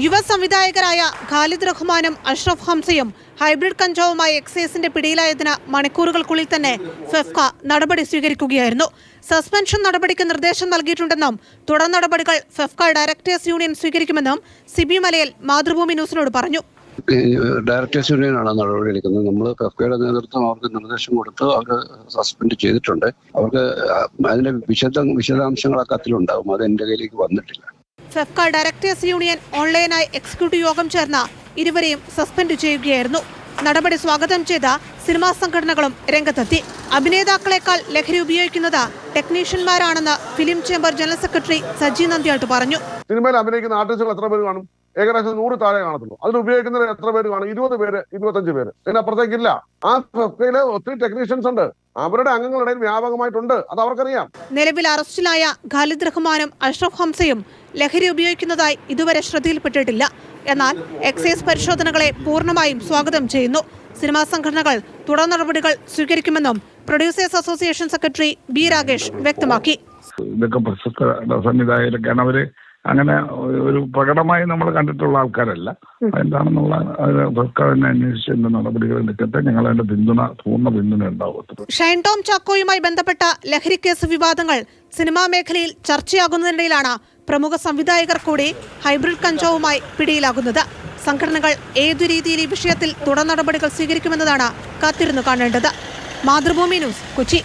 യുവ സംവിധായകരായ ഖാലിദ് റഹ്മാനും അഷ്റഫ് ഹംസയും ഹൈബ്രിഡ് കഞ്ചാവുമായി എക്സൈസിന്റെ പിടിയിലായതിന് മണിക്കൂറുകൾക്കുള്ളിൽ തന്നെ ഫെഫ്ക നടപടി സ്വീകരിക്കുകയായിരുന്നു. സസ്പെൻഷൻ നടപടിക്ക് നിർദ്ദേശം നൽകിയിട്ടുണ്ടെന്നും തുടർ നടപടികൾ ഫെഫ്ക ഡയറക്ടേഴ്സ് യൂണിയൻ സ്വീകരിക്കുമെന്നും സിബി മലയിൽ മാതൃഭൂമി ന്യൂസിനോട് പറഞ്ഞു. ഡയറക്ടേഴ്സ് യൂണിയനാണ് നടപടി എടുക്കുന്നത്. നമ്മൾ കഫ്കയുടെ നേതൃത്വം അവർക്ക് നിർദ്ദേശം കൊടുത്ത് അവർ സസ്പെൻഡ് ചെയ്തിട്ടുണ്ട്. അവർക്ക് അതിന്റെ വിശദ വിശദാംശങ്ങളൊക്കെ അതിലുണ്ടാകും അത് എന്റെ കയ്യിലേക്ക് വന്നിട്ടില്ല. ഫെഫ്ക ഡയറക്ടേഴ്സ് യൂണിയൻ ഓൺലൈനായി എക്സിക്യൂട്ടീവ് യോഗം ചേർന്ന ഇരുവരെയും സസ്പെൻഡ് ചെയ്യുകയായിരുന്നു. നടപടി സ്വാഗതം ചെയ്ത സിനിമാ സംഘടനകളും രംഗത്തെത്തി. അഭിനേതാക്കളെക്കാൾ ലഹരി ഉപയോഗിക്കുന്നത് ടെക്നീഷ്യന്മാരാണെന്ന് film chamber general secretary Saji Nandyattu പറഞ്ഞു. സിനിമയിൽ അഭിനയിക്കുന്ന ആർട്ടിസ്റ്റുകൾ എത്ര പേര് കാണും? ഏകദേശം നൂറ് താഴെ കാണത്തുള്ളൂ. അതിൽ ഉപയോഗിക്കുന്നവർ എത്ര പേര് കാണും? ഇരുപത് പേര് ഇരുപത്തഞ്ച് പേര്. അതിനപ്പുറത്തേക്ക് ഇല്ല ആ ഫെഫ്കയിൽ ഒത്തിരി ടെക്നീഷ്യൻസ് ഉണ്ട്. അവരുടെ അംഗങ്ങളുടെ ഇടയിൽ വ്യാപകമായിട്ടുണ്ട്. അത് അവർക്കറിയാം. നിലവിൽ അറസ്റ്റിലായ ഖാലിദ് റഹ്മാനും അഷ്റഫ് ഹംസയും ലഹരി ഉപയോഗിക്കുന്നതായി ഇതുവരെ ശ്രദ്ധയിൽപ്പെട്ടിട്ടില്ല. എന്നാൽ എക്സൈസ് പരിശോധനകളെ പൂർണമായും സ്വാഗതം ചെയ്യുന്നു. സിനിമാ സംഘടനകൾ തുടർ നടപടികൾ സ്വീകരിക്കുമെന്നും producers association secretary B Rakesh വ്യക്തമാക്കി. ഇതൊക്കെ പ്രശസ്ത സംവിധായകരൊക്കെയാണ് അവർ അങ്ങനെ ഒരു പ്രകടമായി നമ്മൾ കണ്ടിട്ടുള്ള ആൾക്കാരല്ല. എന്താണെന്നുള്ള സർക്കാർ തന്നെ അന്വേഷിച്ച് എന്ത് നടപടികൾ എടുക്കട്ടെ ഞങ്ങൾ അതിന്റെ പിന്തുണ പൂർണ പിന്തുണ ഉണ്ടാവും ഷൈൻ ടോം ചാക്കോയുമായി ബന്ധപ്പെട്ട ലഹരി കേസ് വിവാദങ്ങൾ സിനിമാ മേഖലയിൽ ചർച്ചയാകുന്നതിനിടയിലാണ് പ്രമുഖ സംവിധായകർ കൂടി ഹൈബ്രിഡ് കഞ്ചാവുമായി പിടിയിലാകുന്നത്. സംഘടനകൾ ഏതു രീതിയിൽ ഈ വിഷയത്തിൽ തുടർ നടപടികൾ സ്വീകരിക്കുമെന്നതാണ് കാത്തിരുന്നു കാണേണ്ടത്. മാതൃഭൂമി ന്യൂസ് കൊച്ചി.